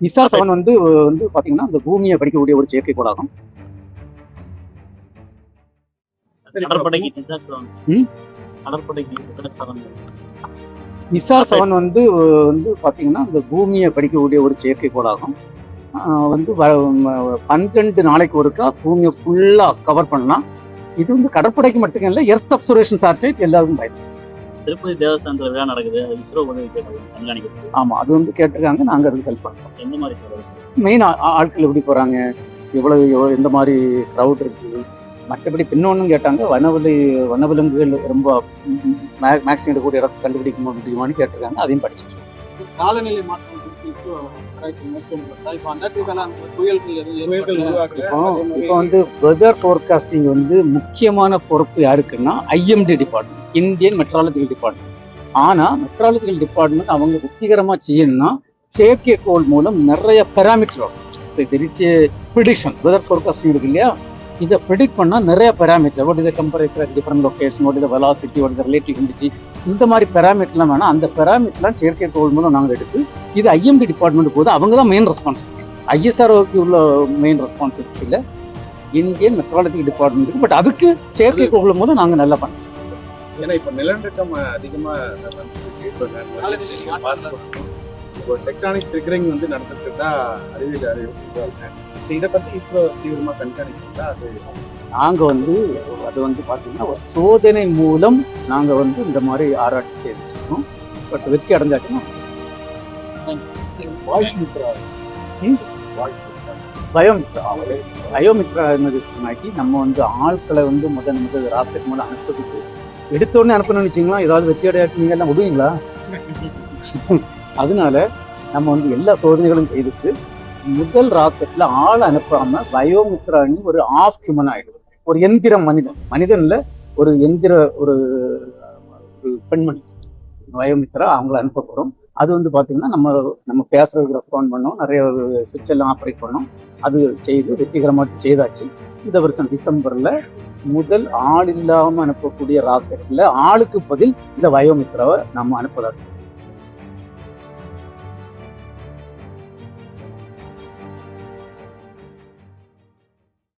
Nisar seven வந்து வந்து பாத்தீங்கன்னா அந்த பூமியை படிக்கக்கூடிய ஒரு செயற்கை கோளாகும். நிசார் செவன் ம்? கடற்படைக்கு நிசார் செவன் நிசார் செவன் வந்து வந்து பாத்தீங்கன்னா அந்த பூமியை படிக்கக்கூடிய ஒரு செயற்கை கோளாகும். வந்து பன்னிரெண்டு நாளைக்கு ஒருக்கா பூமியை ஃபுல்லா கவர் பண்ணலாம். இது வந்து கடற்படைக்கு மட்டும் இல்லை எர்த் அப்சர்வேஷன் சேட்டலைட் எல்லாருக்கும் பயன் திருப்பதி தேவஸ்தானத்துல விழா நடக்குது. அது இஸ்ரோ உதவி கேட்டது கண்காணிக்கிறது ஆமா அது வந்து கேட்டிருக்காங்க. நாங்க அதுக்கு ஹெல்ப் பண்றோம். எந்த மாதிரி? மெயின் ஆட்கள் எப்படி போறாங்க? எவ்வளவு எவ்வளவு எந்த மாதிரி க்ரௌட் இருக்கு? மற்றபடி பின்னொன்னும் கேட்டாங்க. வனவிலை வனவிலங்குகள் ரொம்ப மேக்ஸிமம் எடுக்கக்கூடிய இடத்தை கண்டுபிடிக்க முடியுமான்னு கேட்டிருக்காங்க. அதையும் படிச்சிட்டு இருக்கோம். காலநிலை மாற்றம் இப்போ வந்து வெதர் ஃபோர்காஸ்டிங் வந்து முக்கியமான பொறுப்பு யாருக்குன்னா IMD department Indian meteorological department ஆனா மெட்ராலஜிக்கல் டிபார்ட்மெண்ட் அவங்க வெற்றிகரமா செய்யணும்னா செயற்கைக்கோள் மூலம் நிறைய பெராமீட்டர் வரும். There is a prediction weather forecasting இருக்கு இல்லையா? இதை ப்ரிடிக்ட் பண்ணா நிறைய parameter what is temperature different location what is velocity what is relative humidity இந்த மாதிரி பெராமீட்டர்லாம் வேணாம் அந்த பெராமீட்டர்லாம் செயற்கைக்கோள் மூலம் நாங்கள் எடுத்து இது ஐஎம்டி டிபார்ட்மெண்ட் போது அவங்க தான் மெயின் ரெஸ்பான்சிபிலிட்டி ஐஎஸ்ஆர்ஓக்கு உள்ள மெயின் ரெஸ்பான்சிபிலிட்டி இல்லை. இந்தியன் மெட்ராலஜி டிபார்ட்மெண்ட் பட் அதுக்கு செயற்கைக்கோள் மூலம் நாங்கள் நல்லா பண்ணோம் ஏன்னா இப்ப நிலநடுக்கம் அதிகமா இப்போ டெக்டானிக் ட்ரிகரிங் வந்து நடந்துட்டு தான் அறிவியல் அறிவு சொல்றாங்க. ஸோ இதை பத்தி இஸ்ரோ தீவிரமா கண்காணிக்கிறதா அது? நாங்கள் வந்து அது வந்து பார்த்தீங்கன்னா ஒரு சோதனை மூலம் நாங்கள் வந்து இந்த மாதிரி ஆராய்ச்சி செய்துட்டு இருக்கோம். பட் வெற்றி அடைஞ்சாச்சுன்னா? பயோமித்ரா பயோமித்ரா என்னதுனாக்கி நம்ம வந்து ஆட்களை வந்து முதல் முதல் ராக்கெட் மூலம் அனுப்புறதுக்கு எடுத்தோடனே அனுப்பணும்னு வச்சிங்களா ஏதாவது வெற்றி அடையாட்டு நீங்கள் எல்லாம் விடுவீங்களா? அதனால நம்ம வந்து எல்லா சோதனைகளும் செய்துட்டு முதல் ராக்கெட்ல ஆள் அனுப்பாம பயோமித்ரான்னு ஒரு ஆஃப் ஹியூமன் ஆயிடுது. ஒரு எந்திர மனிதன். மனிதன்ல ஒரு எந்திர ஒரு ஒரு பெண்மணி. பயோமித்ரா அவங்கள அனுப்ப போறோம். அது வந்து பாத்தீங்கன்னா நம்ம நம்ம பேசுறதுக்கு ரெஸ்பாண்ட் பண்ணோம். நிறைய சுவிட்ச் எல்லாம் ஆப்ரேட் பண்ணோம். அது செய்து வெற்றிகரமாக செய்தாச்சு. இந்த வருஷம் டிசம்பர்ல முதல் ஆள் இல்லாம அனுப்பக்கூடிய ராக்கெட்ல ஆளுக்கு பதில் இந்த வயோமித்ராவை நம்ம அனுப்பலாம்